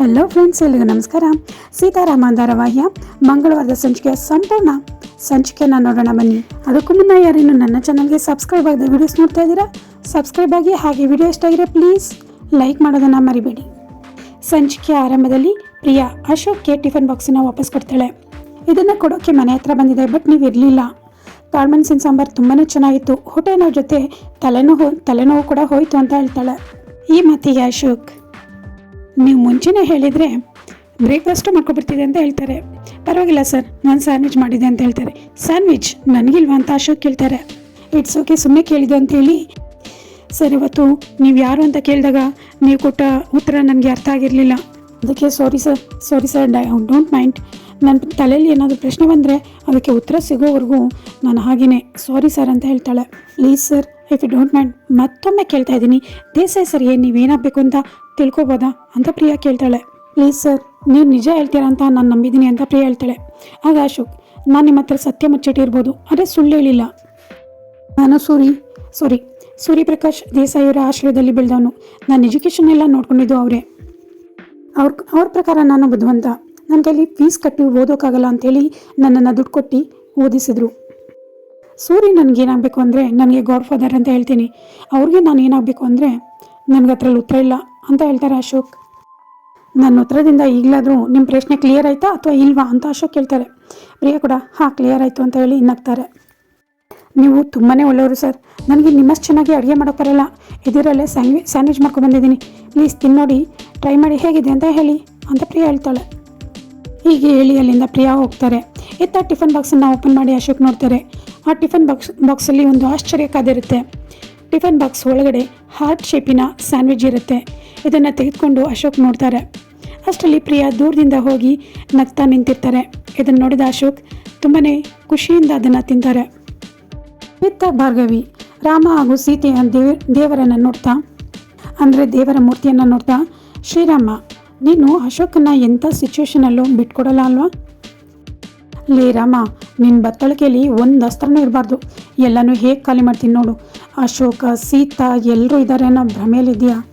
Hello friends ಎಲ್ಲಿಗೂ ನಮಸ್ಕಾರ. ಸೀತಾರಾಮ ಧಾರಾವಾಹಿಯ ಮಂಗಳವಾರದ ಸಂಚಿಕೆಯ ಸಂಪೂರ್ಣ ಸಂಚಿಕೆಯನ್ನು ನೋಡೋಣ ಬನ್ನಿ. ಅದಕ್ಕೂ ಮುನ್ನ ಯಾರೇನು ನನ್ನ ಚಾನಲ್ಗೆ ಸಬ್ಸ್ಕ್ರೈಬ್ ಆಗದೆ ವಿಡಿಯೋಸ್ ನೋಡ್ತಾ ಇದ್ದೀರಾ? ಸಬ್ಸ್ಕ್ರೈಬ್ ಆಗಿ ಹಾಗೆ ವಿಡಿಯೋ ಆಗಿದೆ ಪ್ಲೀಸ್ ಲೈಕ್ ಮಾಡೋದನ್ನು ಮರಿಬೇಡಿ. ಸಂಚಿಕೆಯ ಆರಂಭದಲ್ಲಿ ಪ್ರಿಯಾ ಅಶೋಕ್ಗೆ ಟಿಫನ್ ಬಾಕ್ಸನ್ನ ವಾಪಸ್ ಕೊಡ್ತಾಳೆ. ಇದನ್ನು ಕೊಡೋಕ್ಕೆ ಮನೆ ಹತ್ರ ಬಂದಿದೆ ಬಟ್ ನೀವು ಇರಲಿಲ್ಲ. ಕಾಳ್ಮೆಣಸಿನ ಸಾಂಬಾರು ತುಂಬಾ ಚೆನ್ನಾಗಿತ್ತು. ಹೊಟ್ಟೆನೋವು ಜೊತೆ ತಲೆನೋವು ತಲೆನೋವು ಕೂಡ ಹೋಯಿತು ಅಂತ ಹೇಳ್ತಾಳೆ. ಈ ಮಾತಿಗೆ ಅಶೋಕ್ ನೀವು ಮುಂಚೆನೇ ಹೇಳಿದರೆ ಬ್ರೇಕ್ಫಾಸ್ಟು ಮಾಡ್ಕೊಬರ್ತಿದೆ ಅಂತ ಹೇಳ್ತಾರೆ. ಪರವಾಗಿಲ್ಲ ಸರ್ ನಾನು ಸ್ಯಾಂಡ್ವಿಚ್ ಮಾಡಿದೆ ಅಂತ ಹೇಳ್ತಾರೆ. ಸ್ಯಾಂಡ್ವಿಚ್ ನನಗಿಲ್ವಾ ಅಂತ ಅಶೋಕ್ ಕೇಳ್ತಾರೆ. ಇಟ್ಸ್ ಓಕೆ ಸುಮ್ಮನೆ ಕೇಳಿದೆ ಅಂತೇಳಿ ಸರ್ ಇವತ್ತು ನೀವು ಯಾರು ಅಂತ ಕೇಳಿದಾಗ ನೀವು ಕೊಟ್ಟ ಉತ್ತರ ನನಗೆ ಅರ್ಥ ಆಗಿರಲಿಲ್ಲ. ಅದಕ್ಕೆ ಸಾರಿ ಸರ್ ಸಾರಿ ಸರ್ ಡೈ ಡೋಂಟ್ ಮೈಂಡ್ ನನ್ನ ತಲೆಯಲ್ಲಿ ಏನಾದರೂ ಪ್ರಶ್ನೆ ಬಂದರೆ ಅದಕ್ಕೆ ಉತ್ತರ ಸಿಗೋವರೆಗೂ ನಾನು ಹಾಗೆಯೇ ಸಾರಿ ಸರ್ ಅಂತ ಹೇಳ್ತಾಳೆ. Please sir if you don't mind ಮತ್ತೊಮ್ಮೆ ಕೇಳ್ತಾ ಇದ್ದೀನಿ. ದೇಸಾಯಿ ಸರ್ ಏನು ನೀವೇನಾಗಬೇಕು ಅಂತ ತಿಳ್ಕೊಬೋದಾ? ಅಂತ ಪ್ರಿಯಾ ಕೇಳ್ತಾಳೆ. ಪ್ಲೀಸ್ ಸರ್ ನೀವು ನಿಜ ಹೇಳ್ತೀರಾ ಅಂತ ನಾನು ನಂಬಿದ್ದೀನಿ ಅಂತ ಪ್ರಿಯಾ ಹೇಳ್ತಾಳೆ. ಆಗ ಅಶೋಕ್, ನಾನು ನಿಮ್ಮ ಹತ್ರ ಸತ್ಯ ಮುಚ್ಚಿಟ್ಟಿರ್ಬೋದು ಆದರೆ ಸುಳ್ಳು ಹೇಳಿಲ್ಲ. ನಾನು ಸೂರಿ ಸಾರಿ ಸೂರ್ಯಪ್ರಕಾಶ್ ದೇಸಾಯಿಯವರ ಆಶ್ರಯದಲ್ಲಿ ಬೆಳೆದವನು. ನನ್ನ ಎಜುಕೇಷನ್ ಎಲ್ಲ ನೋಡ್ಕೊಂಡಿದ್ದು ಅವರೇ. ಅವ್ರ ಅವ್ರ ಪ್ರಕಾರ ನಾನು ಬುದ್ಧಿವಂತ. ನನ್ನ ಕೈಲಿ ಫೀಸ್ ಕಟ್ಟಿ ಓದೋಕ್ಕಾಗಲ್ಲ ಅಂತೇಳಿ ನನ್ನನ್ನು ದುಡ್ಡು ಕೊಟ್ಟು ಓದಿಸಿದ್ರು. ಸೂರಿ ನನಗೇನಾಗಬೇಕು ಅಂದರೆ ನನಗೆ ಗಾಡ್ ಫಾದರ್ ಅಂತ ಹೇಳ್ತೀನಿ. ಅವ್ರಿಗೆ ನಾನು ಏನಾಗಬೇಕು ಅಂದರೆ ನನಗೆ ಅದ್ರಲ್ಲಿ ಉತ್ತರ ಇಲ್ಲ ಅಂತ ಹೇಳ್ತಾರೆ ಅಶೋಕ್. ನನ್ನ ಉತ್ತರದಿಂದ ಈಗಲಾದರೂ ನಿಮ್ಮ ಪ್ರಶ್ನೆ ಕ್ಲಿಯರ್ ಆಯಿತಾ ಅಥವಾ ಇಲ್ವಾ ಅಂತ ಅಶೋಕ್ ಹೇಳ್ತಾರೆ ಪ್ರಿಯ ಕೂಡ, ಹಾಂ ಕ್ಲಿಯರ್ ಆಯಿತು ಅಂತ ಹೇಳಿ ಇನ್ನಾಗ್ತಾರೆ ನೀವು ತುಂಬಾ ಒಳ್ಳೆಯವರು ಸರ್. ನನಗೆ ನಿಮ್ಮಷ್ಟು ಚೆನ್ನಾಗಿ ಅಡುಗೆ ಮಾಡೋಕ್ಕೆ ಬರಲ್ಲ. ಇದರಲ್ಲೇ ಸ್ಯಾಂಡ್ವಿ, ಸ್ಯಾಂಡ್ವಿಚ್ ಮಾಡ್ಕೊಂಡು ಬಂದಿದ್ದೀನಿ. ಪ್ಲೀಸ್ ತಿನ್ನೋಡಿ, ಟ್ರೈ ಮಾಡಿ ಹೇಗಿದೆ ಅಂತ ಹೇಳಿ ಅಂತ ಪ್ರಿಯ ಹೇಳ್ತಾಳೆ. ಹೀಗೆ ಹೇಳಿ ಅಲ್ಲಿಂದ ಪ್ರಿಯಾ ಹೋಗ್ತಾರೆ. ಇತ್ತ ಟಿಫನ್ ಬಾಕ್ಸನ್ನು ಓಪನ್ ಮಾಡಿ ಅಶೋಕ್ ನೋಡ್ತಾರೆ. ಆ ಟಿಫನ್ ಬಾಕ್ಸ್, ಬಾಕ್ಸಲ್ಲಿ ಒಂದು ಆಶ್ಚರ್ಯ ಕಾದಿರುತ್ತೆ ಟಿಫನ್ ಬಾಕ್ಸ್ ಒಳಗಡೆ ಹಾರ್ಟ್ ಶೇಪಿನ ಸ್ಯಾಂಡ್ವಿಚ್ ಇರುತ್ತೆ. ಇದನ್ನು ತೆಗೆದುಕೊಂಡು ಅಶೋಕ್ ನೋಡ್ತಾರೆ. ಅಷ್ಟರಲ್ಲಿ ಪ್ರಿಯಾ ದೂರದಿಂದ ಹೋಗಿ ನಗ್ತಾ ನಿಂತಿರ್ತಾರೆ. ಇದನ್ನು ನೋಡಿದ ಅಶೋಕ್ ತುಂಬಾ ಖುಷಿಯಿಂದ ಅದನ್ನು ತಿಂತಾರೆ. ಇತ್ತ ಭಾರ್ಗವಿ, ರಾಮ ಹಾಗೂ ಸೀತೆಯ ದೇವ, ದೇವರನ್ನು ನೋಡ್ತಾ, ಅಂದರೆ ದೇವರ ಮೂರ್ತಿಯನ್ನು ನೋಡ್ತಾ ಶ್ರೀರಾಮ ನೀನು ಅಶೋಕನ ಎಂಥ ಸಿಚುವೇಷನಲ್ಲೂ ಬಿಟ್ಕೊಡಲ್ಲ ಅಲ್ವಾ? ಲೇ ರಾಮ ನಿನ್ನ ಬತ್ತಳಿಕೆಯಲ್ಲಿ ಒಂದು ಅಸ್ತ್ರನೂ ಇರಬಾರ್ದು. ಎಲ್ಲನೂ ಹೇಗೆ ಖಾಲಿ ಮಾಡ್ತೀನಿ ನೋಡು. ಅಶೋಕ, ಸೀತಾ ಎಲ್ಲರೂ ಇದ್ದಾರೆ ಅನ್ನೋ ಭ್ರಮೆಯಲ್ಲಿದ್ದೀಯಾ?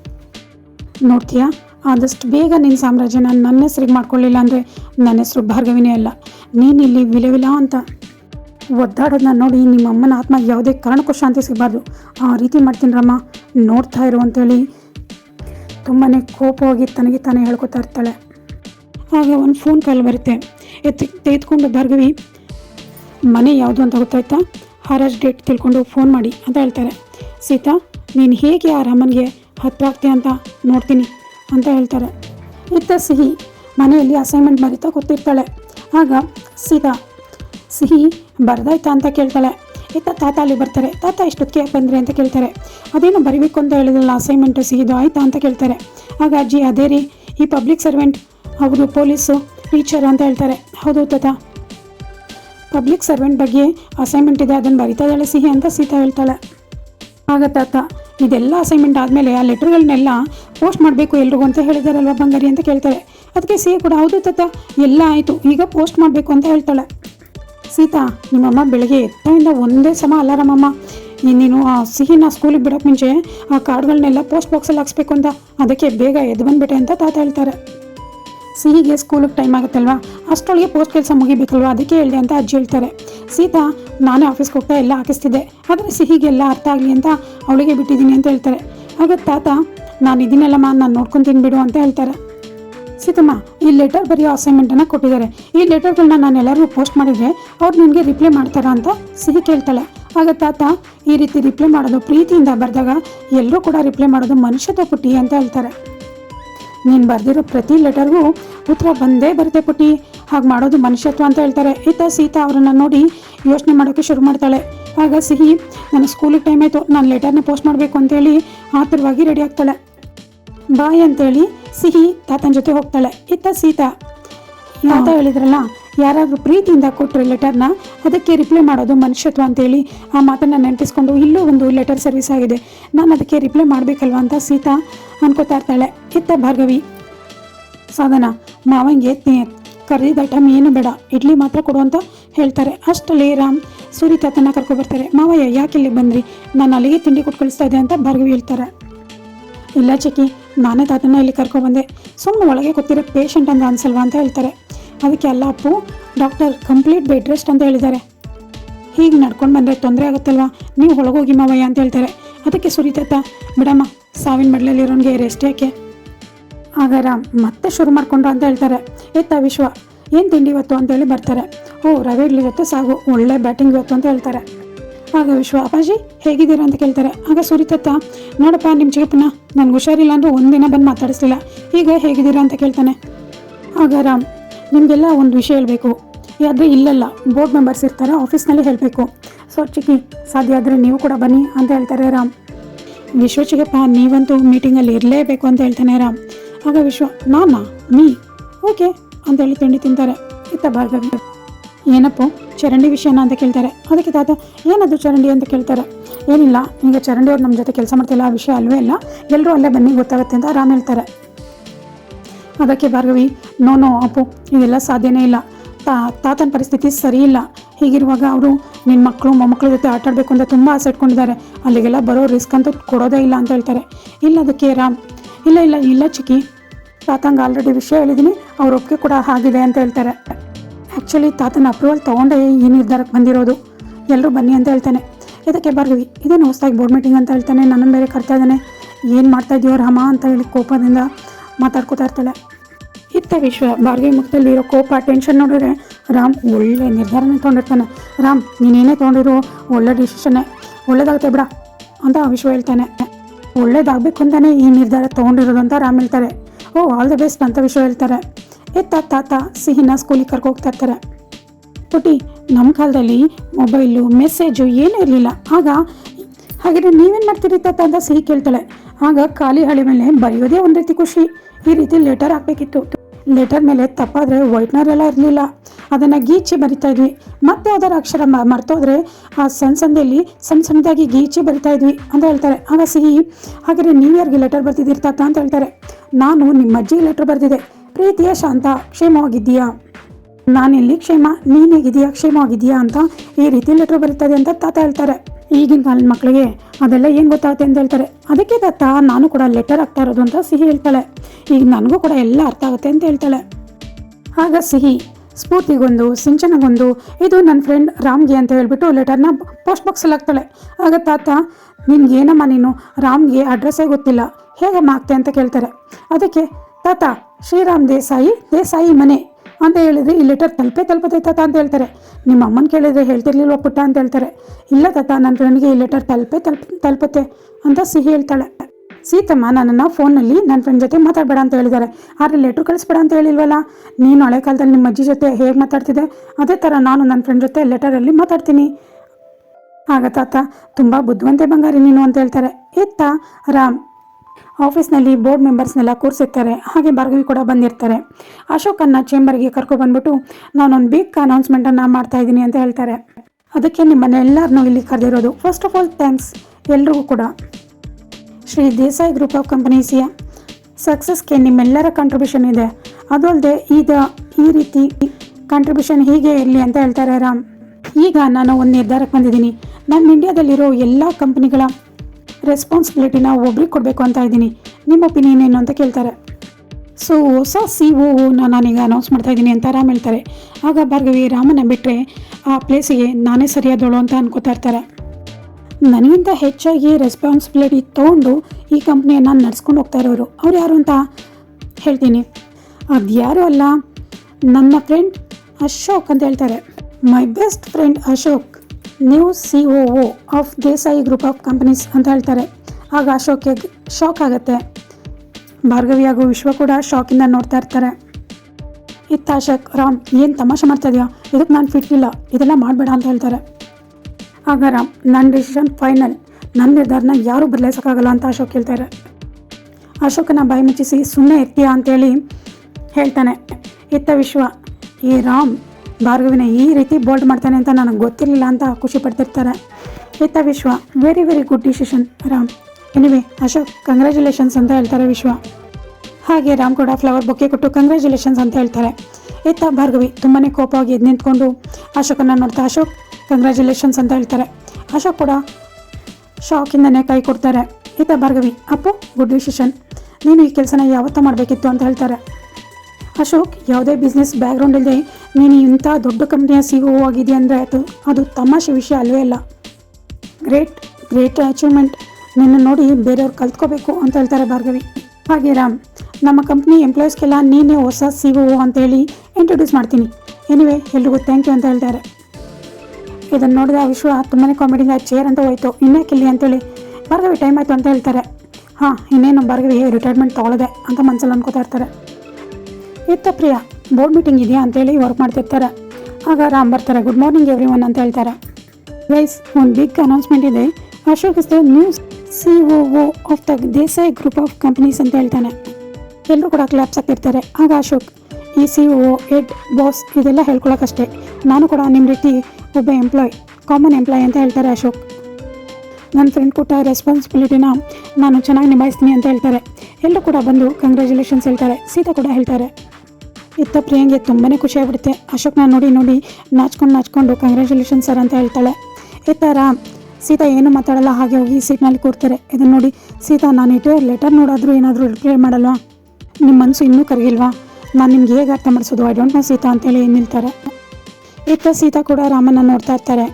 ನೋಡ್ತೀಯಾ? ಆದಷ್ಟು ಬೇಗ ನಿನ್ನ ಸಾಮ್ರಾಜ್ಯನ ನನ್ನ ಹೆಸ್ರಿಗೆ ಮಾಡ್ಕೊಳ್ಳಿಲ್ಲ ಅಂದರೆ ನನ್ನ ಹೆಸರು ಭಾರ್ಗವಿನೇ ಅಲ್ಲ. ನೀನು ಇಲ್ಲಿ ವಿಲವಿಲ ಅಂತ. ಒದ್ದಾಡೋದನ್ನ ನೋಡಿ ನಿಮ್ಮ ಅಮ್ಮನ ಆತ್ಮ ಯಾವುದೇ ಕಾರಣಕ್ಕೂ ಶಾಂತಿ ಸಿಗಬಾರ್ದು. ಆ ರೀತಿ ಮಾಡ್ತೀನಿ ರಮ್ಮ ನೋಡ್ತಾ ಇರು ಅಂತೇಳಿ ತುಂಬಾ ಕೋಪವಾಗಿ ತನಗೆ ತಾನೇ ಹೇಳ್ಕೊತಾ ಇರ್ತಾಳೆ. ಆಗ ಒಂದು ಫೋನ್ ಕಾಲ್ ಬರುತ್ತೆ. ಎತ್ತಿ ತೆಗೆದುಕೊಂಡು ಭಾರ್ಗವಿ, ಮನೆ ಯಾವುದು ಅಂತ ಗೊತ್ತಾಯ್ತಾ? ಹರಾಜ್ ಡೇಟ್ ತಿಳ್ಕೊಂಡು ಫೋನ್ ಮಾಡಿ ಅಂತ ಹೇಳ್ತಾರೆ. ಸೀತಾ, ನೀನು ಹೇಗೆ ಆ ರಾಮನಿಗೆ ಹತ್ರ ಆಗ್ತೀಯ ಅಂತ ನೋಡ್ತೀನಿ ಅಂತ ಹೇಳ್ತಾರೆ. ಇತ್ತ ಸಿಹಿ ಮನೆಯಲ್ಲಿ ಅಸೈನ್ಮೆಂಟ್ ಬರೀತಾ ಗೊತ್ತಿರ್ತಾಳೆ. ಆಗ ಸೀತಾ, ಸಿಹಿ ಬರ್ದಾಯ್ತಾ ಅಂತ ಕೇಳ್ತಾಳೆ. ಇತ್ತ ತಾತ ಅಲ್ಲಿ ಬರ್ತಾರೆ. ತಾತ ಇಷ್ಟೊತ್ತಿಗೆ ಬಂದ್ರಿ ಅಂತ ಕೇಳ್ತಾರೆ. ಅದೇನೋ ಬರಿಬೇಕು ಅಂತ ಹೇಳಿದ್ರಲ್ಲ ಅಸೈನ್ಮೆಂಟ್ ಸಿಗಿದು ಆಯ್ತಾ ಅಂತ ಕೇಳ್ತಾರೆ. ಆಗ ಅಜ್ಜಿ ಅದೇ ರೀ. ಈ ಪಬ್ಲಿಕ್ ಸರ್ವೆಂಟ್ ಅವರು ಪೊಲೀಸು ಟೀಚರ್ ಅಂತ ಹೇಳ್ತಾರೆ. ಹೌದು ತಾತ. ಪಬ್ಲಿಕ್ ಸರ್ವೆಂಟ್ ಬಗ್ಗೆ ಅಸೈನ್ಮೆಂಟ್ ಇದೆ, ಅದನ್ನು ಬರಿತಾ ಇದ್ದಾಳೆ, ಸಿಹಿ ಅಂತ ಸೀತಾ ಹೇಳ್ತಾಳೆ. ಆಗ ತಾತ, ಇದೆಲ್ಲ ಅಸೈನ್ಮೆಂಟ್ ಆದಮೇಲೆ ಆ ಲೆಟ್ರ್ಗಳನ್ನೆಲ್ಲ ಪೋಸ್ಟ್ ಮಾಡಬೇಕು ಎಲ್ರಿಗೂ ಅಂತ ಹೇಳಿದಾರಲ್ವ ಬಂಗಾರಿ ಅಂತ ಕೇಳ್ತಾರೆ. ಅದಕ್ಕೆ ಸಿಹಿ ಕೂಡ, ಹೌದು ತಾತ, ಎಲ್ಲ ಆಯಿತು, ಈಗ ಪೋಸ್ಟ್ ಮಾಡಬೇಕು ಅಂತ ಹೇಳ್ತಾಳೆ. ಸೀತಾ, ನಿಮ್ಮಮ್ಮ ಬೆಳಗ್ಗೆ ಎತ್ತದಿಂದ ಒಂದೇ ಸಮ ಅಲ್ಲಾರಮ್ಮಮ್ಮ ನೀನು ಆ ಸಿಹಿನ ಸ್ಕೂಲಿಗೆ ಬಿಡೋಕೆ ಮುಂಚೆ ಆ ಕಾರ್ಡ್ಗಳನ್ನೆಲ್ಲ ಪೋಸ್ಟ್ ಬಾಕ್ಸಲ್ಲಿ ಹಾಕ್ಸ್ಬೇಕು ಅಂತ ಅದಕ್ಕೆ ಬೇಗ ಎದ್ದು ಬಂದ್ಬಿಟ್ಟೆ ಅಂತ ತಾತ ಹೇಳ್ತಾರೆ. ಸಿಹಿಗೆ ಸ್ಕೂಲಿಗೆ ಟೈಮ್ ಆಗುತ್ತಲ್ವಾ? ಅಷ್ಟೊಳಗೆ ಪೋಸ್ಟ್ ಕೆಲಸ ಮುಗಿಬೇಕಲ್ವಾ? ಅದಕ್ಕೆ ಹೇಳಿದೆ ಅಂತ ಅಜ್ಜಿ ಹೇಳ್ತಾರೆ. ಸೀತಾ, ನಾನೇ ಆಫೀಸ್ಗೆ ಹೋಗ್ತಾ ಎಲ್ಲ ಹಾಕಿಸ್ತಿದ್ದೆ. ಆದರೆ ಸಿಹಿಗೆಲ್ಲ ಅರ್ಥ ಆಗಲಿ ಅಂತ ಅವಳಿಗೆ ಬಿಟ್ಟಿದ್ದೀನಿ ಅಂತ ಹೇಳ್ತಾರೆ. ಹಾಗೆ ತಾತ, ನಾನು ಇದನ್ನೆಲ್ಲಮ್ಮ ನಾನು ನೋಡ್ಕೊತೀನಿ ಬಿಡು ಅಂತ ಹೇಳ್ತಾರೆ. ಸೀತಮ್ಮ ಈ ಲೆಟರ್ ಬರೆಯೋ ಅಸೈನ್ಮೆಂಟನ್ನು ಕೊಟ್ಟಿದ್ದಾರೆ. ಈ ಲೆಟರ್ಗಳನ್ನ ನಾನು ಎಲ್ಲರಿಗೂ ಪೋಸ್ಟ್ ಮಾಡಿದರೆ ಅವ್ರು ನನಗೆ ರಿಪ್ಲೈ ಮಾಡ್ತಾರಾ ಅಂತ ಸಿಹಿ ಕೇಳ್ತಾಳೆ. ಆಗ ತಾತ, ಈ ರೀತಿ ರಿಪ್ಲೈ ಮಾಡೋದು ಪ್ರೀತಿಯಿಂದ ಬರೆದಾಗ ಎಲ್ಲರೂ ಕೂಡ ರಿಪ್ಲೈ ಮಾಡೋದು ಮನುಷ್ಯತ್ವ ಪುಟ್ಟಿ ಅಂತ ಹೇಳ್ತಾರೆ. ನೀನು ಬರೆದಿರೋ ಪ್ರತಿ ಲೆಟರ್ಗೂ ಉತ್ತರ ಬಂದೇ ಬರುತ್ತೆ ಪುಟ್ಟಿ. ಹಾಗೆ ಮಾಡೋದು ಮನುಷ್ಯತ್ವ ಅಂತ ಹೇಳ್ತಾರೆ. ಈತ ಸೀತಾ ಅವರನ್ನು ನೋಡಿ ಯೋಚನೆ ಮಾಡೋಕ್ಕೆ ಶುರು ಮಾಡ್ತಾಳೆ. ಆಗ ಸಿಹಿ, ನನ್ನ ಸ್ಕೂಲಿಗೆ ಟೈಮ್ ಆಯಿತು, ನಾನು ಲೆಟರ್ನ ಪೋಸ್ಟ್ ಮಾಡಬೇಕು ಅಂತೇಳಿ ಆತುರವಾಗಿ ರೆಡಿ ಆಗ್ತಾಳೆ. ಬಾಯ್ ಅಂತೇಳಿ ಸಿಹಿ ತಾತನ ಜೊತೆ ಹೋಗ್ತಾಳೆ. ಇತ್ತ ಸೀತಾ. ತಾತ ಹೇಳಿದ್ರಲ್ಲ ಯಾರಾದರೂ ಪ್ರೀತಿಯಿಂದ ಕೊಟ್ಟರೆ ಲೆಟರ್ನ ಅದಕ್ಕೆ ರಿಪ್ಲೈ ಮಾಡೋದು ಮನುಷ್ಯತ್ವ ಅಂತೇಳಿ ಆ ಮಾತನ್ನು ನೆನಪಿಸ್ಕೊಂಡು ಇಲ್ಲೂ ಒಂದು ಲೆಟರ್ ಸರ್ವಿಸ್ ಆಗಿದೆ. ನಾನು ಅದಕ್ಕೆ ರಿಪ್ಲೈ ಮಾಡಬೇಕಲ್ವಾ ಅಂತ ಸೀತಾ ಅನ್ಕೋತಾ ಇರ್ತಾಳೆ. ಇತ್ತ ಭಾರ್ಗವಿ ಸಾಧನ ಮಾವಂಗೆ ಕರೆದಿದ್ದ ಐಟಮ್ ಏನು ಬೇಡ ಇಡ್ಲಿ ಮಾತ್ರ ಕೊಡು ಅಂತ ಹೇಳ್ತಾರೆ. ಅಷ್ಟರಲ್ಲಿ ರಾಮ್ ಸೂರಿ ತಾತನ ಕರ್ಕೊಬರ್ತಾರೆ ಮಾವಯ್ಯ ಯಾಕೆ ಇಲ್ಲಿಗೆ ಬಂದ್ರಿ? ನಾನು ಅಲ್ಲಿಗೆ ತಿಂಡಿ ಕೊಟ್ಟು ಕಳಿಸ್ತಾ ಇದೆ ಅಂತ ಭಾರ್ಗವಿ ಹೇಳ್ತಾರೆ. ಇಲ್ಲ ಚಿಕ್ಕಿ ನಾನೇ ತಾತನ ಇಲ್ಲಿ ಕರ್ಕೊಬಂದೆ ಸುಮ್ಮನೆ ಒಳಗೆ ಗೊತ್ತಿರೋ ಪೇಷಂಟ್ ಅಂತ ಅನ್ಸಲ್ವಾ ಅಂತ ಹೇಳ್ತಾರೆ. ಅದಕ್ಕೆ ಅಲ್ಲ Appu doctor complete bed rest ಅಂತ ಹೇಳಿದ್ದಾರೆ. ಹೀಗೆ ನಡ್ಕೊಂಡು ಬಂದರೆ ತೊಂದರೆ ಆಗುತ್ತಲ್ವಾ? ನೀವು ಒಳಗೋಗಿ ಮಾವಯ್ಯ ಅಂತ ಹೇಳ್ತಾರೆ. ಅದಕ್ಕೆ ಸುರಿತತ್ತ ಬಿಡಮ್ಮ, ಸಾವಿನ ಮಡ್ಲಲ್ಲಿರೋನ್ಗೆ ರೆಸ್ಟ್ ಯಾಕೆ? ಆಗ ರಾಮ್, ಮತ್ತೆ ಶುರು ಮಾಡ್ಕೊಂಡ್ರು ಅಂತ ಹೇಳ್ತಾರೆ. ಏತ ವಿಶ್ವ, ಏನು ತಿಂಡಿ ಇವತ್ತು? ಅಂತೇಳಿ ಬರ್ತಾರೆ. ಓ, ರವೆ ಇಡ್ಲಿ ಜೊತೆ ಸಾಗು, ಒಳ್ಳೆ ಬ್ಯಾಟಿಂಗ್ ಇವತ್ತು ಅಂತ ಹೇಳ್ತಾರೆ. ಆಗ ವಿಶ್ವ ಅಪ್ಪಾಜಿ ಹೇಗಿದ್ದೀರಾ ಅಂತ ಕೇಳ್ತಾರೆ. ಆಗ ಸುರಿತತ್ತ, ನೋಡಪ್ಪ ನಿಮ್ಮ ಚಿಕ್ಕಪ್ಪನ, ನನಗೆ ಹುಷಾರಿಲ್ಲ ಅಂದರೂ ಒಂದಿನ ಬಂದು ಮಾತಾಡಿಸ್ಲಿಲ್ಲ. ಈಗ ಹೇಗಿದ್ದೀರಾ ಅಂತ ಕೇಳ್ತಾನೆ. ಆಗ ರಾಮ್, ನಿಮಗೆಲ್ಲ ಒಂದು ವಿಷಯ ಹೇಳಬೇಕು. ಆದರೆ ಇಲ್ಲಲ್ಲ, ಬೋರ್ಡ್ ಮೆಂಬರ್ಸ್ ಇರ್ತಾರೆ, ಆಫೀಸ್ನಲ್ಲಿ ಹೇಳಬೇಕು. ಸೊ, ಚಿಕ್ಕಿ, ಸಾಧ್ಯ ಆದರೆ ನೀವು ಕೂಡ ಬನ್ನಿ ಅಂತ ಹೇಳ್ತಾರೆ ರಾಮ್. ವಿಶ್ವ ಚಿಕ್ಕಪ್ಪ, ನೀವಂತೂ ಮೀಟಿಂಗಲ್ಲಿ ಇರಲೇಬೇಕು ಅಂತ ಹೇಳ್ತಾನೆ ರಾಮ್. ಆಗ ವಿಶ್ವ, ನಾನಾ, ನೀ? ಓಕೆ, ಅಂತ ಹೇಳಿ ತಿಂಡಿ ತಿಂತಾರೆ. ಇತ್ತ ಭಾರ್ಗವಿ. ಏನಪ್ಪು, ಚರಂಡಿ ವಿಷಯನ ಅಂತ ಕೇಳ್ತಾರೆ. ಅದಕ್ಕೆ ತಾತ ಏನದು ಚರಂಡಿ ಅಂತ ಕೇಳ್ತಾರೆ. ಏನಿಲ್ಲ, ಈಗ ಚರಂಡಿ ಅವ್ರು ನಮ್ಮ ಜೊತೆ ಕೆಲಸ ಮಾಡ್ತಿಲ್ಲ ಆ ವಿಷಯ ಅಲ್ವೇ ಇಲ್ಲ. ಎಲ್ಲರೂ ಅಲ್ಲೇ ಬನ್ನಿ, ಗೊತ್ತಾಗುತ್ತೆ ಅಂತ ಆರಾಮ್ ಹೇಳ್ತಾರೆ. ಅದಕ್ಕೆ ಭಾರ್ಗವಿ, ನೋ ನೋ, ಅಪ್ಪು, ಇದೆಲ್ಲ ಸಾಧ್ಯನೇ ಇಲ್ಲ. ತಾ, ತಾತನ ಪರಿಸ್ಥಿತಿ ಸರಿ ಇಲ್ಲ. ಹೀಗಿರುವಾಗ ಅವರು ನಿನ್ನ ಮಕ್ಕಳು ಮೊಮ್ಮಕ್ಕಳ ಜೊತೆ ಆಟ ಆಡಬೇಕು ಅಂತ ತುಂಬ ಆಸೆ ಇಟ್ಕೊಂಡಿದ್ದಾರೆ. ಅಲ್ಲಿಗೆಲ್ಲ ಬರೋ ರಿಸ್ಕ್ ಅಂತೂ ಕೊಡೋದೇ ಇಲ್ಲ ಅಂತ ಹೇಳ್ತಾರೆ. ಇಲ್ಲ ಅದಕ್ಕೆ ರಾಮ್, ಇಲ್ಲ ಇಲ್ಲ ಇಲ್ಲ ಚಿಕ್ಕಿ. ತಾತಂಗೆ ಆಲ್ರೆಡಿ ವಿಷಯ ಹೇಳಿದ್ದೀನಿ ಅವ್ರ ಒಪ್ಪಿಗೆ ಕೂಡ ಆಗಿದೆ ಅಂತ ಹೇಳ್ತಾರೆ. ಆ್ಯಕ್ಚುಲಿ ತಾತನ ಅಪ್ರೂವಲ್ ತೊಗೊಂಡೇ ಈ ನಿರ್ಧಾರಕ್ಕೆ ಬಂದಿರೋದು. ಎಲ್ಲರೂ ಬನ್ನಿ ಅಂತ ಹೇಳ್ತಾನೆ. ಇದಕ್ಕೆ ಬರ್ಗವಿ ಇದೇನು ಹೊಸ್ದಾಗಿ ಬೋರ್ಡ್ ಮೀಟಿಂಗ್ ಅಂತ ಹೇಳ್ತಾನೆ. ನನ್ನನ್ನು ಬೇರೆ ಕರ್ತಾ ಇದ್ದಾನೆ. ಏನು ಮಾಡ್ತಾ ಇದೆಯೋ ರಾಮ ಅಂತ ಹೇಳಿ ಕೋಪದಿಂದ ಮಾತಾಡ್ಕೋತಾ ಇರ್ತಾಳೆ. ಇತ್ತ ವಿಶ್ವ ಬಾರ್ಗೆ ಮುಖದಲ್ಲಿ ಇರೋ ಕೋಪ ಟೆನ್ಷನ್ ನೋಡಿದ್ರೆ ರಾಮ್ ಒಳ್ಳೆ ನಿರ್ಧಾರನೇ ತೊಗೊಂಡಿರ್ತಾನೆ. ರಾಮ್, ನೀನೇನೇ ತೊಗೊಂಡಿರು ಒಳ್ಳೆ ಡಿಸಿಷನ್ನೇ ಒಳ್ಳೇದಾಗುತ್ತೆ ಬಿಡ ಅಂತ ವಿಶ್ವ ಹೇಳ್ತಾನೆ. ಒಳ್ಳೇದಾಗಬೇಕು ಅಂತಲೇ ಈ ನಿರ್ಧಾರ ತೊಗೊಂಡಿರೋದು ಅಂತ ರಾಮ್ ಹೇಳ್ತಾರೆ. ಓ ಆಲ್ ದ ಬೆಸ್ಟ್ ಅಂತ ವಿಶ್ವ ಹೇಳ್ತಾರೆ. ಎತ್ತ ತಾತ ಸಿಹಿನ ಸ್ಕೂಲಿಗೆ ಕರ್ಕೋಗ್ತಾ ಇರ್ತಾರೆ. ಪುಟಿ ನಮ್ಮ ಕಾಲದಲ್ಲಿ ಮೊಬೈಲು, ಮೆಸೇಜು ಏನೂ ಇರಲಿಲ್ಲ. ಆಗ ಹಾಗಿದ್ರೆ ನೀವೇನು ಮಾಡ್ತೀರಿ ತಾತ ಅಂತ ಸಿಹಿ ಕೇಳ್ತಾಳೆ. ಆಗ ಖಾಲಿ ಹಳಿ ಮೇಲೆ ಬರೆಯೋದೇ ಒಂದು ರೀತಿ ಖುಷಿ. ಈ ರೀತಿ ಲೆಟರ್ ಹಾಕಬೇಕಿತ್ತು. ಲೆಟರ್ ಮೇಲೆ ತಪ್ಪಾದರೆ ವೈಟ್ನರ್ ಎಲ್ಲ ಇರಲಿಲ್ಲ. ಅದನ್ನು ಗೀಚಿ ಬರಿತಾ ಇದ್ವಿ. ಮತ್ತೆ ಅದರ ಅಕ್ಷರ ಮ ಮರ್ತೋದ್ರೆ ಆ ಸಣ್ಣ ಸಂದೆಯಲ್ಲಿ ಸಣ್ಣ ಸಣ್ಣದಾಗಿ ಗೀಚಿ ಬರಿತಾ ಇದ್ವಿ ಅಂತ ಹೇಳ್ತಾರೆ. ಆಗ ಸಿಹಿ, ಹಾಗಾದರೆ ನೀವು ಇಯರ್ಗೆ ಲೆಟರ್ ಬರ್ತಿದ್ದೀರಿ ತಾತ? ಅಂತ ಹೇಳ್ತಾರೆ. ನಾನು ನಿಮ್ಮ ಅಜ್ಜಿಗೆ ಲೆಟರ್ ಬರೆದಿದ್ದೆ. ಪ್ರೀತಿಯ ಶಾಂತ, ಕ್ಷೇಮವಾಗಿದ್ದೀಯಾ? ನಾನಿಲ್ಲಿ ಕ್ಷೇಮ ನೀನು ಹೇಗಿದೆಯಾ ಕ್ಷೇಮವಾಗಿದೆಯಾ ಅಂತ ಈ ರೀತಿ ಲೆಟ್ರ್ ಬರುತ್ತದೆ ಅಂತ ತಾತ ಹೇಳ್ತಾರೆ. ಈಗಿನ ಕಾಲದ ಮಕ್ಕಳಿಗೆ ಅದೆಲ್ಲ ಏನು ಗೊತ್ತಾಗುತ್ತೆ ಅಂತ ಹೇಳ್ತಾರೆ. ಅದಕ್ಕೆ ತಾತ ನಾನು ಕೂಡ ಲೆಟರ್ ಆಗ್ತಾ ಇರೋದು ಅಂತ ಸಿಹಿ ಹೇಳ್ತಾಳೆ. ಈಗ ನನಗೂ ಕೂಡ ಎಲ್ಲ ಅರ್ಥ ಆಗುತ್ತೆ ಅಂತ ಹೇಳ್ತಾಳೆ. ಆಗ ಸಿಹಿ, ಸ್ಫೂರ್ತಿಗೊಂದು, ಸಿಂಚನಗೊಂದು, ಇದು ನನ್ನ ಫ್ರೆಂಡ್ ರಾಮ್ಗೆ ಅಂತ ಹೇಳಿಬಿಟ್ಟು ಲೆಟರ್ನ ಪೋಸ್ಟ್ ಬಾಕ್ಸಲ್ಲಿ ಹಾಕ್ತಾಳೆ. ಆಗ ತಾತ, ನಿನ್ಗೇನಮ್ಮ ನೀನು? ರಾಮ್ಗೆ ಅಡ್ರೆಸ್ಸೇ ಗೊತ್ತಿಲ್ಲ. ಹೇಗಮ್ಮ ಆಗ್ತೆ ಅಂತ ಕೇಳ್ತಾರೆ. ಅದಕ್ಕೆ, ತಾತ ಶ್ರೀರಾಮ್ ದೇಸಾಯಿ ದೇಸಾಯಿ ಮನೆ ಅಂತ ಹೇಳಿದ್ರೆ ಈ ಲೆಟರ್ ತಲುಪೇ ತಲುಪುತ್ತೆ ತಾತ ಅಂತ ಹೇಳ್ತಾರೆ. ನಿಮ್ಮ ಅಮ್ಮನ ಕೇಳಿದ್ರೆ ಹೇಳ್ತಿರ್ಲಿಲ್ವ ಪುಟ್ಟ ಅಂತ ಹೇಳ್ತಾರೆ. ಇಲ್ಲ ತಾತ ನನ್ನ ಫ್ರೆಂಡ್ಗೆ ಈ ಲೆಟರ್ ತಲುಪೇ ತಲುಪ, ತಲುಪತ್ತೆ ಅಂತ ಸಿಹಿ ಹೇಳ್ತಾಳೆ. ಸೀತಮ್ಮ ನನ್ನನ್ನು ಫೋನಲ್ಲಿ ನನ್ನ ಫ್ರೆಂಡ್ ಜೊತೆ ಮಾತಾಡಬೇಡ ಅಂತ ಹೇಳಿದ್ದಾರೆ. ಆದರೆ ಲೆಟ್ರ್ ಕಳಿಸ್ಬೇಡ ಅಂತ ಹೇಳಿಲ್ವಲ್ಲ? ನೀನು ಹಳೆ ಕಾಲದಲ್ಲಿ ನಿಮ್ಮ ಅಜ್ಜಿ ಜೊತೆ ಹೇಗೆ ಮಾತಾಡ್ತಿದ್ದೆ? ಅದೇ ಥರ ನಾನು ನನ್ನ ಫ್ರೆಂಡ್ ಜೊತೆ ಲೆಟರಲ್ಲಿ ಮಾತಾಡ್ತೀನಿ. ಆಗ ತಾತ, ತುಂಬ ಬುದ್ಧಿವಂತೆ ಬಂಗಾರಿ ನೀನು ಅಂತ ಹೇಳ್ತಾರೆ. ಇತ್ತ ರಾಮ್ ಆಫೀಸ್ನಲ್ಲಿ ಬೋರ್ಡ್ ಮೆಂಬರ್ಸ್ನೆಲ್ಲ ಕೂರಿಸಿರ್ತಾರೆ, ಹಾಗೆ ಭಾರ್ಗವಿ ಕೂಡ ಬಂದಿರ್ತಾರೆ. ಅಶೋಕನ್ನ ಚೇಂಬರ್ಗೆ ಕರ್ಕೊಬಂದ್ಬಿಟ್ಟು ನಾನೊಂದು ಬಿಗ್ ಅನೌನ್ಸ್ಮೆಂಟನ್ನು ಮಾಡ್ತಾ ಇದ್ದೀನಿ ಅಂತ ಹೇಳ್ತಾರೆ. ಅದಕ್ಕೆ ನಿಮ್ಮನ್ನೆಲ್ಲರನ್ನೂ ಇಲ್ಲಿ ಕರೆದಿರೋದು. ಫಸ್ಟ್ ಆಫ್ ಆಲ್ ಥ್ಯಾಂಕ್ಸ್ ಎಲ್ರಿಗೂ ಕೂಡ. ಶ್ರೀ ದೇಸಾಯಿ ಗ್ರೂಪ್ ಆಫ್ ಕಂಪನೀಸಿಯ ಸಕ್ಸಸ್ಗೆ ನಿಮ್ಮೆಲ್ಲರ ಕಾಂಟ್ರಿಬ್ಯೂಷನ್ ಇದೆ. ಅದು ಅಲ್ಲದೆ ಈಗ ಈ ರೀತಿ ಕಾಂಟ್ರಿಬ್ಯೂಷನ್ ಹೀಗೆ ಇರಲಿ ಅಂತ ಹೇಳ್ತಾರೆ ರಾಮ್. ಈಗ ನಾನು ಒಂದು ನಿರ್ಧಾರಕ್ಕೆ ಬಂದಿದ್ದೀನಿ. ನಮ್ಮ ಇಂಡಿಯಾದಲ್ಲಿರೋ ಎಲ್ಲ ಕಂಪನಿಗಳ ರೆಸ್ಪಾನ್ಸಿಬಿಲಿಟಿನ ಒಬ್ರಿಗೆ ಕೊಡಬೇಕು ಅಂತ ಇದ್ದೀನಿ. ನಿಮ್ಮ ಒಪಿನಿಯನ್ ಏನು ಅಂತ ಕೇಳ್ತಾರೆ. ಸೊ ಹೊಸ ಸಿ ಒ ನಾನೀಗ ಅನೌನ್ಸ್ ಮಾಡ್ತಾ ಇದ್ದೀನಿ ಅಂತ ರಾಮ್ ಹೇಳ್ತಾರೆ. ಆಗ ಭಾರ್ಗವಿ ರಾಮನ ಬಿಟ್ಟರೆ ಆ ಪ್ಲೇಸಿಗೆ ನಾನೇ ಸರಿಯಾದವಳು ಅಂತ ಅನ್ಕೋತಾ ಇರ್ತಾರೆ. ನನಗಿಂತ ಹೆಚ್ಚಾಗಿ ರೆಸ್ಪಾನ್ಸಿಬಿಲಿಟಿ ತೊಗೊಂಡು ಈ ಕಂಪ್ನಿಯನ್ನು ನಡ್ಸ್ಕೊಂಡು ಹೋಗ್ತಾ ಇರೋರು, ಅವ್ರು ಯಾರು ಅಂತ ಹೇಳ್ತೀನಿ. ಅದು ಯಾರು ಅಲ್ಲ, ನನ್ನ ಫ್ರೆಂಡ್ ಅಶೋಕ್ ಅಂತ ಹೇಳ್ತಾರೆ. My best friend Ashok. New C O O of Desai group of companies ಅಂತ ಹೇಳ್ತಾರೆ. ಆಗ ಅಶೋಕ್ಗೆ ಶಾಕ್ ಆಗುತ್ತೆ? ಭಾರ್ಗವಿ ಹಾಗೂ ವಿಶ್ವ ಕೂಡ ಶಾಕಿಂದ ನೋಡ್ತಾ ಇರ್ತಾರೆ. ಇತ್ತ ಅಶೋಕ್, ರಾಮ್, ಏನು ತಮಾಷೆ ಮಾಡ್ತಾ ಇದಕ್ಕೆ ನಾನು ಫಿಟ್ ಇಲ್ಲ. ಇದೆಲ್ಲ ಮಾಡಬೇಡ ಅಂತ ಹೇಳ್ತಾರೆ. ಆಗ ರಾಮ್ ನನ್ನ ಡಿಸಿಷನ್ ಫೈನಲ್ ನನ್ನ ನಿರ್ಧಾರನ ಯಾರೂ ಬದಲಾಯಿಸೋಕ್ಕಾಗಲ್ಲ ಅಂತ ಅಶೋಕ್ ಹೇಳ್ತಾರೆ. ಅಶೋಕನ ಬಾಯಿ ಮುಚ್ಚಿಸಿ ಸುಮ್ಮನೆ ಇರ್ತೀಯಾ? ಅಂತೇಳಿ ಹೇಳ್ತಾನೆ. ಇತ್ತ ವಿಶ್ವ ಈ ರಾಮ್ ಭಾರ್ಗವಿನ ಈ ರೀತಿ ಬೋಲ್ಡ್ ಮಾಡ್ತಾನೆ ಅಂತ ನನಗೆ ಗೊತ್ತಿರಲಿಲ್ಲ ಅಂತ ಖುಷಿ ಪಡ್ತಿರ್ತಾರೆ. ಇತ್ತ Vishwa very very good decision Ram. Anyway Ashok congratulations ಅಂತ ಹೇಳ್ತಾರೆ ವಿಶ್ವ. ಹಾಗೆ ರಾಮ್ ಕೂಡ ಫ್ಲವರ್ ಬೊಕ್ಕೆ ಕೊಟ್ಟು ಕಂಗ್ರ್ಯಾಚುಲೇಷನ್ಸ್ ಅಂತ ಹೇಳ್ತಾರೆ. ಇತ್ತ ಭಾರ್ಗವಿ ತುಂಬಾ ಕೋಪವಾಗಿ ಎದ್ದು ನಿಂತ್ಕೊಂಡು ಅಶೋಕನ್ನ ನೋಡ್ತಾ ಅಶೋಕ್ ಕಂಗ್ರ್ಯಾಚುಲೇಷನ್ಸ್ ಅಂತ ಹೇಳ್ತಾರೆ. ಅಶೋಕ್ ಕೂಡ ಶಾಕಿಂದನೇ ಕೈ ಕೊಡ್ತಾರೆ. ಇತ್ತ ಭಾರ್ಗವಿ, ಅಪ್ಪು ಗುಡ್ ಡಿಸಿಷನ್ ನೀನು ಈ ಕೆಲಸನ ಯಾವತ್ತೂ ಮಾಡಬೇಕಿತ್ತು ಅಂತ ಹೇಳ್ತಾರೆ. ಅಶೋಕ್, ಯಾವುದೇ ಬಿಸ್ನೆಸ್ ಬ್ಯಾಕ್ಗ್ರೌಂಡ್ ಇಲ್ಲದೆ ನೀನು ಇಂಥ ದೊಡ್ಡ ಕಂಪ್ನಿಯ ಸಿ ಒ ಆಗಿದೆಯಾ ಅಂದರೆ ಆಯಿತು ಅದು ತಮಾಷೆ ವಿಷಯ ಅಲ್ಲವೇ ಅಲ್ಲ. ಗ್ರೇಟ್ ಗ್ರೇಟ್ ಅಚೀವ್ಮೆಂಟ್ ನಿನ್ನ ನೋಡಿ ಬೇರೆಯವ್ರು ಕಲ್ತ್ಕೋಬೇಕು ಅಂತ ಹೇಳ್ತಾರೆ ಭಾರ್ಗವಿ. ಹಾಗೆ ರಾಮ್, ನಮ್ಮ ಕಂಪ್ನಿ ಎಂಪ್ಲಾಯೀಸ್ಗೆಲ್ಲ ನೀನೇ ಹೊಸ ಸಿ ಒ ಅಂತೇಳಿ ಇಂಟ್ರೊಡ್ಯೂಸ್ ಮಾಡ್ತೀನಿ. ಎನಿವೆ ಎಲ್ರಿಗೂ ಥ್ಯಾಂಕ್ ಯು ಅಂತ ಹೇಳ್ತಾರೆ. ಇದನ್ನು ನೋಡಿದ ವಿಶ್ವ ತುಂಬಾ ಕಾಮಿಡಿಂದ ಚೇರ್ ಅಂತ ಹೋಯ್ತು. ಇನ್ನೇಕೆ ಇಲ್ಲಿ ಅಂತೇಳಿ? ಭಾರ್ಗವಿ ಟೈಮ್ ಆಯಿತು ಅಂತ ಹೇಳ್ತಾರೆ. ಹಾಂ, ಇನ್ನೇನು ಭಾರ್ಗವಿ ರಿಟೈರ್ಮೆಂಟ್ ತೊಗೊಳದೆ ಅಂತ ಮನಸ್ಸಲ್ಲಿ ಅನ್ಕೋತಾ ಇರ್ತಾರೆ. ಇತ್ತ ಪ್ರಿಯ ಬೋರ್ಡ್ ಮೀಟಿಂಗ್ ಇದೆಯಾ ಅಂತೇಳಿ ವರ್ಕ್ ಮಾಡ್ತಿರ್ತಾರೆ. ಆಗ ರಾಮ್ ಬರ್ತಾರೆ ಗುಡ್ ಮಾರ್ನಿಂಗ್ ಎವ್ರಿ ಒನ್ ಅಂತ ಹೇಳ್ತಾರೆ. ವೈಸ್ ಒಂದು ಬಿಗ್ ಅನೌನ್ಸ್ಮೆಂಟ್ ಇದೆ. Ashok is the new C O of the Desai group of companies ಅಂತ ಹೇಳ್ತಾನೆ. ಎಲ್ಲರೂ ಕೂಡ ಕ್ಲಾಪ್ಸ್ ಆಗ್ತಿರ್ತಾರೆ. ಆಗ ಅಶೋಕ್, ಈ ಸಿ ಒ ಹೆಡ್ ಬಾಸ್ ಇದೆಲ್ಲ ಹೇಳ್ಕೊಳಕ್ಕಷ್ಟೇ. ನಾನು ಕೂಡ ನಿಮ್ಮ ರೀತಿ ಒಬ್ಬ ಎಂಪ್ಲಾಯ್ ಕಾಮನ್ ಎಂಪ್ಲಾಯ್ ಅಂತ ಹೇಳ್ತಾರೆ ಅಶೋಕ್. ನನ್ನ ಫ್ರೆಂಡ್ ಕೊಟ್ಟ ರೆಸ್ಪಾನ್ಸಿಬಿಲಿಟಿನ ನಾನು ಚೆನ್ನಾಗಿ ನಿಭಾಯಿಸ್ತೀನಿ ಅಂತ ಹೇಳ್ತಾರೆ. ಎಲ್ಲರೂ ಕೂಡ ಬಂದು ಕಂಗ್ರ್ಯಾಚುಲೇಷನ್ಸ್ ಹೇಳ್ತಾರೆ. ಸೀತಾ ಕೂಡ ಹೇಳ್ತಾರೆ. ಇತ್ತ ಪ್ರಿಯಂಗೆ ತುಂಬನೇ ಖುಷಿ ಅಶೋಕ್ ನಾನು ನೋಡಿ ನೋಡಿ ನಾಚ್ಕೊಂಡು ನಾಚ್ಕೊಂಡು ಕಂಗ್ರ್ಯಾಚುಲೇಷನ್ ಸರ್ ಅಂತ ಹೇಳ್ತಾಳೆ. ಇತ್ತ ರಾಮ್ ಸೀತಾ ಏನು ಮಾತಾಡಲ್ಲ, ಹಾಗೆ ಹೋಗಿ ಸೀಟ್ನಲ್ಲಿ ಕೂರ್ತಾರೆ. ಇದನ್ನು ನೋಡಿ ಸೀತಾ, ನಾನು ಇಟ್ಟು ಲೆಟರ್ ನೋಡಾದರೂ ಏನಾದರೂ ರಿಪ್ಲೈ ಮಾಡಲ್ವಾ? ನಿಮ್ಮ ಮನಸ್ಸು ಇನ್ನೂ ಕರಗಿಲ್ವಾ? ನಾನು ನಿಮ್ಗೆ ಹೇಗೆ ಅರ್ಥ ಮಾಡಿಸೋದು? ಐ ಡೋಂಟ್ ನೋ ಸೀತಾ ಅಂತೇಳಿ ನಿಲ್ತಾರೆ. ಇತ್ತ ಸೀತಾ ಕೂಡ ರಾಮನ ನೋಡ್ತಾ ಇರ್ತಾರೆ.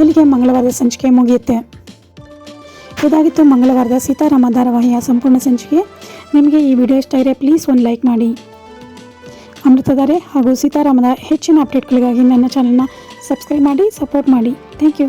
ಇಲ್ಲಿಗೆ ಮಂಗಳವಾರದ ಸಂಚಿಕೆ ಮುಗಿಯುತ್ತೆ. ಇದಾಗಿತ್ತು ಮಂಗಳವಾರದ ಸೀತಾರಾಮ ಧಾರಾವಾಹಿಯ ಸಂಪೂರ್ಣ ಸಂಚಿಕೆ. ನಿಮಗೆ ಈ ವಿಡಿಯೋ ಇಷ್ಟ ಇದ್ರೆ ಪ್ಲೀಸ್ ಒಂದು ಲೈಕ್ ಮಾಡಿ. ಅಮೃತಧಾರೆ ಹಾಗೂ ಸೀತಾರಾಮದ ಹೆಚ್ಚಿನ ಅಪ್ಡೇಟ್ಗಳಿಗಾಗಿ ನನ್ನ ಚಾನಲ್ನ ಸಬ್ಸ್ಕ್ರೈಬ್ ಮಾಡಿ ಸಪೋರ್ಟ್ ಮಾಡಿ. Thank you